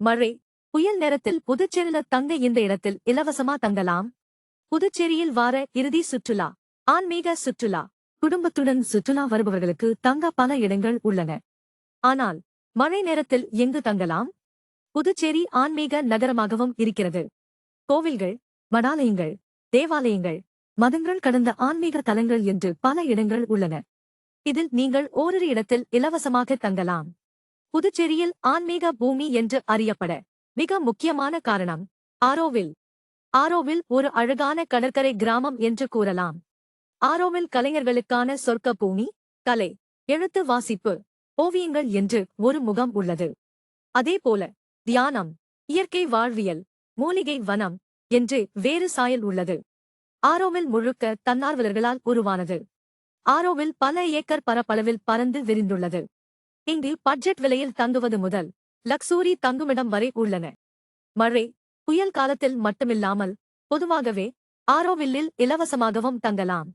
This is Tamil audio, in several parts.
மழை புயல் நேரத்தில் புதுச்சேரியில தங்க இந்த இடத்தில் இலவசமா தங்கலாம். புதுச்சேரியில் வார இறுதி சுற்றுலா ஆன்மீக சுற்றுலா குடும்பத்துடன் சுற்றுலா வருபவர்களுக்கு தங்க பல இடங்கள் உள்ளன. ஆனால் மழை நேரத்தில் எங்கு தங்கலாம்? புதுச்சேரி ஆன்மீக நகரமாகவும் இருக்கிறது. கோவில்கள் மடாலயங்கள் தேவாலயங்கள் மதங்கள் கடந்த ஆன்மீக தலங்கள் என்று பல இடங்கள் உள்ளன. இதில் நீங்கள் ஓரிரு இடத்தில் இலவசமாக தங்கலாம். புதுச்சேரியில் ஆன்மீக பூமி என்று அறியப்பட மிக முக்கியமான காரணம் ஆரோவில். ஆரோவில் ஒரு அழகான கடற்கரை கிராமம் என்று கூறலாம். ஆரோவில் கலைஞர்களுக்கான சொர்க்க பூமி கலை எழுத்து வாசிப்பு ஓவியங்கள் என்று ஒரு முகம் உள்ளது. அதேபோல தியானம் இயற்கை வாழ்வியல் மூலிகை வனம் என்று வேறு சாயல் உள்ளது. ஆரோவில் முழுக்க தன்னார்வலர்களால் உருவானது. ஆரோவில் பல ஏக்கர் பரப்பளவில் பறந்து விரிந்துள்ளது. இங்கு பட்ஜெட் விலையில் தங்குவது முதல் லக்ஸூரி தங்குமிடம் வரை உள்ளன. மழை புயல் காலத்தில் மட்டுமில்லாமல் பொதுவாகவே ஆரோவில்லில் இலவசமாகவும் தங்கலாம்.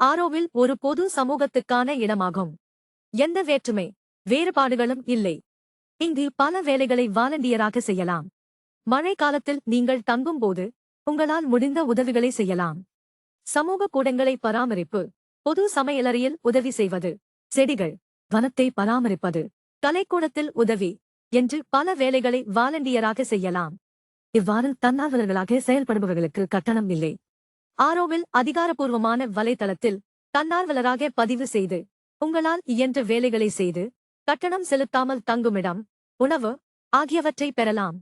ஆரோவில் ஒரு பொது சமூகத்துக்கான இடமாகும். எந்த வேற்றுமை வேறுபாடுகளும் இல்லை. இங்கு பல வேலைகளை வாலண்டியராக செய்யலாம். மழை காலத்தில் நீங்கள் தங்கும்போது உங்களால் முடிந்த உதவிகளை செய்யலாம். சமூக கூடங்களை பராமரிப்பு பொது சமையலறையில் உதவி செய்வது செடிகள் வனத்தை பராமரிப்பது கலைக்கூடத்தில் உதவி என்று பல வேலைகளை வாலண்டியராக செய்யலாம். இவ்வாறு தன்னார்வலர்களாக செயல்படுபவர்களுக்கு கட்டணம் இல்லை. ஆரோவில் அதிகாரப்பூர்வமான வலைத்தளத்தில் தன்னார்வலராக பதிவு செய்து உங்களால் இயன்ற வேலைகளை செய்து கட்டணம் செலுத்தாமல் தங்குமிடம் உணவு ஆகியவற்றை பெறலாம்.